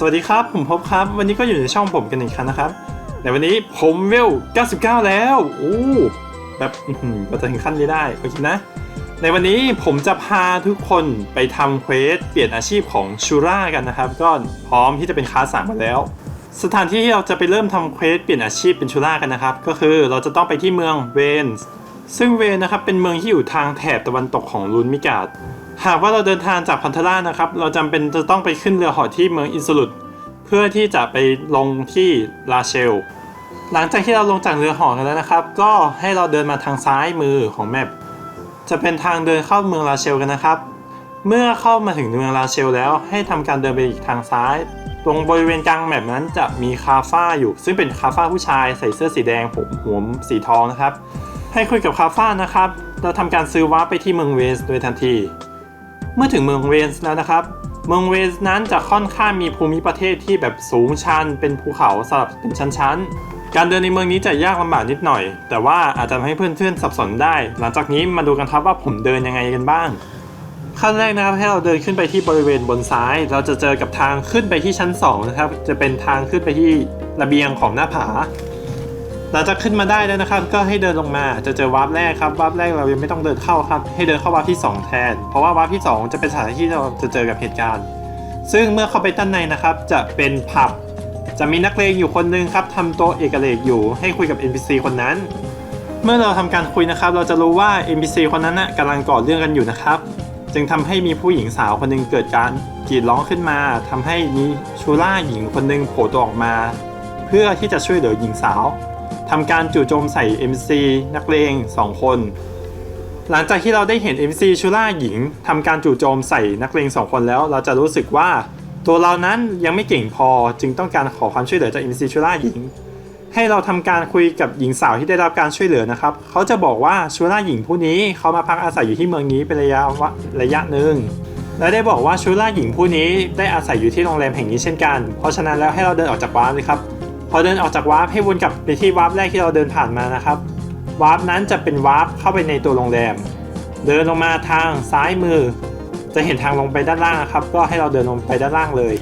สวัสดีครับ ผมพบครับ วันนี้ก็อยู่ในช่องผมกันอีกครั้งนะครับในวันนี้ผมเวล 99 แล้วโอ้แบบก็จะถึงขั้นนี้ได้โอเคนะ ในวันนี้ผมจะพาทุกคนไปทำเควสเปลี่ยนอาชีพของชูร่ากันนะครับ ก็พร้อมที่จะเป็นคลาสสามกันแล้ว สถานที่ที่เราจะไปเริ่มทำเควสเปลี่ยนอาชีพเป็นชูร่ากันนะครับ ก็คือเราจะต้องไปที่เมืองเวนส์ซึ่งเวนนะครับเป็นเมืองที่อยู่ทางแถบตะวันตกของลุนมิกาด หากว่าเราเดินทางจากพันธรานะครับ เราจำเป็นจะต้องไปขึ้นเรือหอที่เมืองอินสุลุตเพื่อที่จะไปลงที่ลาเชล หลังจากที่เราลงจากเรือหอกันแล้วนะครับ ก็ให้เราเดินมาทางซ้ายมือของแมปจะเป็นทางเดินเข้าเมืองลาเชลกันนะครับ เมื่อเข้ามาถึงเมืองลาเชลแล้วให้ทำการเดินไปอีกทางซ้าย ตรงบริเวณกลางแมปนั้นจะมีคาฟ้าอยู่ ซึ่งเป็นคาฟ้าผู้ชายใส่เสื้อสีแดงผมหัวสีทองนะครับ ให้คุยกับคาฟ้านะครับ เราทำการซื้อว้าไปที่เมืองเวสโดยทันที เมื่อถึงเมืองเวนส์แล้วนะครับ เมืองเวนส์นั้นจะค่อนข้างมีภูมิประเทศที่แบบสูงชันเป็นภูเขาสลับเป็นชั้นๆ การเดินในเมืองนี้จะยากลำบากนิดหน่อย แต่ว่าอาจจะทำให้เพื่อนๆสับสนได้ หลังจากนี้มาดูกันครับว่าผมเดินยังไงกันบ้าง ขั้นแรกนะครับให้เราเดินขึ้นไปที่บริเวณบนซ้าย เราจะเจอกับทางขึ้นไปที่ชั้น2นะครับ จะเป็นทางขึ้นไปที่ระเบียงของหน้าผา หลังจากขึ้นมาได้แล้วนะครับ ก็ให้เดินลงมาจะเจอวาร์ปแรกครับวาร์ปแรกเรายังไม่ต้องเดินเข้าครับ ให้เดินเข้าวาร์ปที่ 2 แทน เพราะว่าวาร์ปที่ 2 จะเป็นสถานที่ที่เราจะเจอกับเหตุการณ์ ซึ่งเมื่อเข้าไปด้านในนะครับ จะเป็นผับจะมีนักเลงอยู่คนหนึงครับทำตัวเอกเรกอยู่ให้คุยกับ NPC คนนั้น เมื่อเราทำการคุยนะครับ เราจะรู้ว่า NPC คนนั้นนะกำลังก่อเรื่องกันอยู่นะครับ จึงทำให้มีผู้หญิงสาวคนหนึงเกิดการกรีดร้องขึ้นมาทำให้มีชูล่าหญิงคนหนึงโผล่ตัวออกมา เพื่อที่จะช่วยเหลือหญิงสาว ทำการจู่โจมใส่ MC นักเลง2 คน หลังจากที่เราได้เห็น MC ชูล่าหญิงทำการจู่โจมใส่นักเลง2 คนแล้ว เราจะรู้สึกว่าตัวเรานั้นยังไม่เก่งพอจึงต้องการขอความช่วยเหลือจาก MC ชูล่าหญิง ให้เราทำการคุยกับหญิงสาวที่ได้รับการช่วยเหลือนะครับ เขาจะบอกว่าชูล่าหญิงผู้นี้เขามาพักอาศัยอยู่ที่เมืองนี้เป็นระยะวะระยะหนึ่งและได้บอกว่าชูล่าหญิงผู้นี้ได้อาศัยอยู่ที่โรงแรมแห่งนี้เช่นกัน เพราะฉะนั้นแล้วให้เราเดินออกจากวาร์ปเลยครับ พอเดินออกจากวาร์ปให้วนกลับไปที่วาร์ปแรกที่เราเดินผ่านมานะครับวาร์ปนั้นจะเป็นวาร์ปเข้าไปในตัวโรงแรม เดินลงมาทางซ้ายมือ จะเห็นทางลงไปด้านล่างนะครับ ก็ให้เราเดินลงไปด้านล่างเลย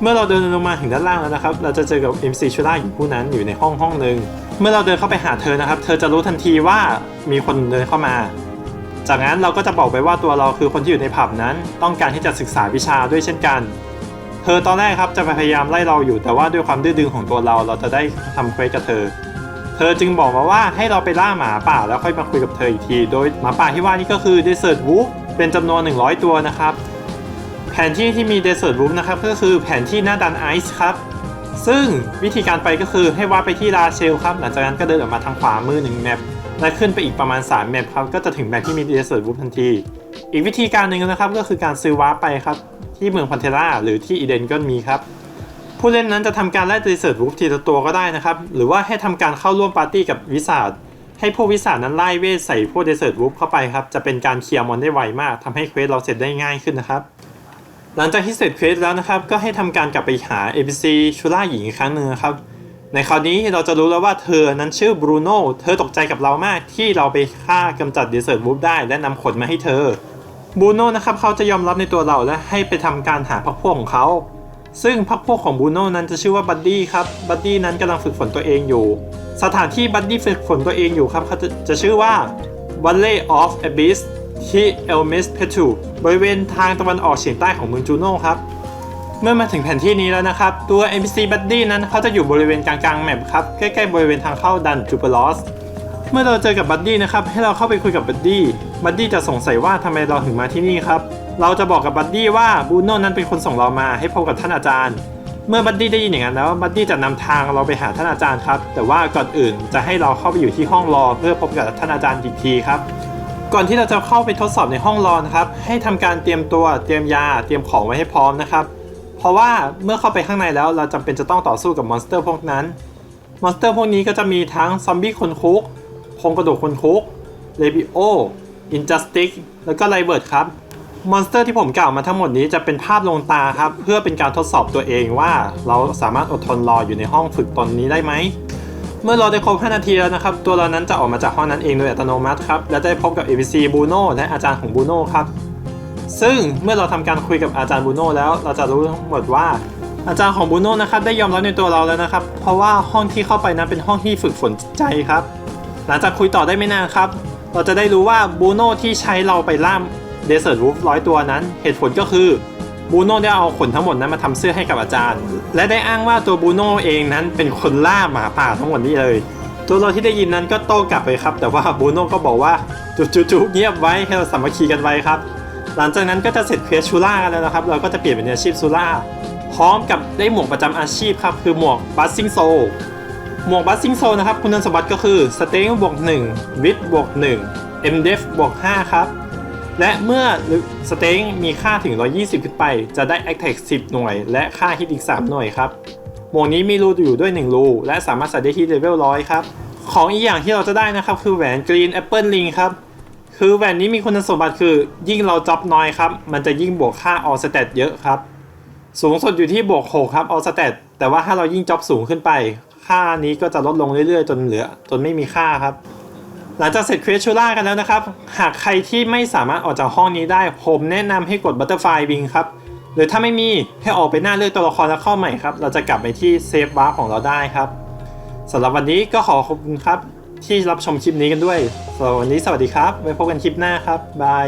เมื่อเราเดินลงมาถึงด้านล่างแล้วนะครับ เราจะเจอกับ MC ชูล่าหญิงผู้นั้นอยู่ในห้องห้องหนึ่งเมื่อเราเดินเข้าไปหาเธอนะครับ เธอจะรู้ทันทีว่ามีคนเดินเข้ามา จากนั้นเราก็จะบอกไปว่าตัวเราคือคนที่อยู่ในผับนั้น ต้องการที่จะศึกษาวิชาด้วยเช่นกัน เธอตอนแรกครับจะพยายามไล่เราอยู่แต่ว่าด้วยความดื้อดึงของตัวเราเราจะได้ทำเควสกับเธอ เธอจึงบอกมาว่าให้เราไปล่าหมาป่าแล้วค่อยมาคุยกับเธออีกที โดยหมาป่าที่ว่านี่ก็คือ Desert Wolf เป็นจำนวน 100 ตัวนะครับ แผนที่ที่มี Desert Wolf นะครับก็คือแผนที่หน้าดันไอซ์ครับ ซึ่งวิธีการไปก็คือให้ว่าไปที่ลาเชลครับหลังจากนั้นก็เดินออกมาทางขวามือหนึ่งแมปและขึ้นไปอีกประมาณ 3 แมปครับก็จะถึงแมปที่มี Desert Wolf ทันที อีกวิธีการหนึ่งนะครับก็คือการซื้อวาร์ปไปครับ ที่เมืองพันเทล่าหรือที่อีเดนก็มีครับ ผู้เล่นนั้นจะทำการไล่ดีเซิร์ตวูฟทีละตัวก็ได้นะครับ หรือว่าให้ทำการเข้าร่วมปาร์ตี้กับวิสาดให้พวกวิสาดนั้นไล่เวทใส่พวกเดเซิร์ตวูฟเข้าไปครับ จะเป็นการเคลียร์มอนได้ไวมากทำให้เควสเราเสร็จได้ง่ายขึ้นนะครับ หลังจากที่เสร็จเควสแล้วนะครับ ก็ให้ทำการกลับไปหา ABC ชูล่าหญิงอีกครั้งหนึ่งครับในคราวนี้เราจะรู้แล้วว่าเธอนั้นชื่อบรูโน่ เธอตกใจกับเรามากที่เราไปฆ่ากำจัดเดเซิร์ตวูฟได้และนำขนมาให้เธอ บูโน่นะครับเขาจะยอมรับในตัวเราและให้ไปทำการหาพักพวกของเขา ซึ่งพักพวกของบูโน่นั้นจะชื่อว่าบัดดี้ครับบัดดี้นั้นกำลังฝึกฝนตัวเองอยู่ สถานที่บัดดี้ฝึกฝนตัวเองอยู่ครับเขาจะจะชื่อว่า Valley of Abyss ที่ Elmis p e t u บริเวณทางตะวันออกเฉียงใต้ของเมืองจูโน่ครับ เมื่อมาถึงแผนที่นี้แล้วนะครับ ตัว NPC Buddy นั้นเขาจะอยู่บริเวณกลางๆแมปครับ ใกล้ๆบริเวณทางเข้าดันจูเปอร์ลอส เมื่อเราเจอกับบัดดี้นะครับ ให้เราเข้าไปคุยกับบัดดี้ บัดดี้จะสงสัยว่าทำไมเราถึงมาที่นี่ครับ เราจะบอกกับบัดดี้ว่าบูโน่นั้นเป็นคนส่งเรามาให้พบกับท่านอาจารย์ เมื่อบัดดี้ได้ยินอย่างนั้นแล้ว บัดดี้จะนำทางเราไปหาท่านอาจารย์ครับ แต่ว่าก่อนอื่นจะให้เราเข้าไปอยู่ที่ห้องรอ เพื่อพบกับท่านอาจารย์อีกทีครับ ก่อนที่เราจะเข้าไปทดสอบในห้องรอนะครับ ให้ทำการเตรียมตัว เตรียมยา เตรียมของไว้ให้พร้อมนะครับ เพราะว่าเมื่อเข้าไปข้างในแล้ว เราจำเป็นจะต้องต่อสู้กับมอนสเตอร์พวกนั้น มอนสเตอร์พวกนี้ก็จะมีทั้งซอมบี้คนคุก งกระดูกคนคุกเลบิโออินจัสติกแล้วก็ไลเบิร์ดครับมอนสเตอร์ที่ผมกล่าวมาทั้งหมดนี้จะเป็นภาพลงตาครับ เพื่อเป็นการทดสอบตัวเองว่า เราสามารถอดทนรออยู่ในห้องฝึกตนนี้ได้ไหม เมื่อราได้ครบ 5 นาทีแล้วนะครับ ตัวเรานั้นจะออกมาจากห้องนั้นเองโดยอัตโนมัติครับ และได้พบกับ ABC บูโน่และอาจารย์ของบูโน่ครับ ซึ่งเมื่อเราทำการคุยกับอาจารย์บูโน่แล้วเราจะรู้ทั้งหมดว่า อาจารย์ของบูโน่นะครับได้ยอมรับในตัวเราแล้วนะครับ เพราะว่าห้องที่เข้าไปนั้นเป็นห้องที่ฝึกฝนใจครับ หลังจากคุยต่อได้ไม่นานครับ เราจะได้รู้ว่าบูโน่ที่ใช้เราไปล่ามเดสเซ e ร์ w วูฟร้อยตัวนั้น เหตุผลก็คือบูโน่ได้เอาขนทั้งหมดนั้นมาทำเสื้อให้กับอาจารย์ และได้อ้างว่าตัวบูโน่เองนั้นเป็นคนล่าหมาป่าทั้งหมดนี้เลย ตัวเราที่ได้ยินนั้นก็โต้กลับไปครับ แต่ว่าบูโน่ก็บอกว่าจุๆๆเงียบไว้ให้เราสามัคคีกันไว้ครับ หลังจากนั้นก็จะเสร็จเควสชูล่ากันแล้วนะครับ เราก็จะเปลี่ยนเป็นอาชีพชูล่าพร้อมกับได้หมวกประจำอาชีพครับคือหมวกบัสซิงโซ หมวกบัสซิงโซนะครับ คุณสมบัติก็คือสเต็งบวก1วิดบวก1 MDF บวก5ครับ และเมื่อสเต็งมีค่าถึง 120 ขึ้นไป จะได้ Attack 10 หน่วย และค่าฮิตอีก 3 หน่วยครับ หมวกนี้มีรูอยู่ด้วย 1 รู และสามารถใส่ได้ที่เลเวล100 ครับ ของอีกอย่างที่เราจะได้นะครับคือแหวน Green Apple Ring ครับคือแหวนนี้มีคุณสมบัติคือยิ่งเราจ็อบน้อยครับ มันจะยิ่งบวกค่า all stat เยอะครับ สูงสุดอยู่ที่บวก6ครับ all stat แต่ว่าถ้าเรายิ่งจ็อบสูงขึ้นไป ค่านี้ก็จะลดลงเรื่อยๆ จนเหลือ จนไม่มีค่าครับ หลังจากเสร็จเควสชูล่ากันแล้วนะครับ หากใครที่ไม่สามารถออกจากห้องนี้ได้ ผมแนะนำให้กด Butterfly Wing ครับหรือถ้าไม่มีให้ออกไปหน้าเลือกตัวละครแล้วเข้าใหม่ครับ เราจะกลับไปที่เซฟวาร์ของเราได้ครับสำหรับวันนี้ก็ขอขอบคุณครับ ที่รับชมคลิปนี้กันด้วยสำหรับวันนี้สวัสดีครับ ไว้พบกันคลิปหน้าครับบาย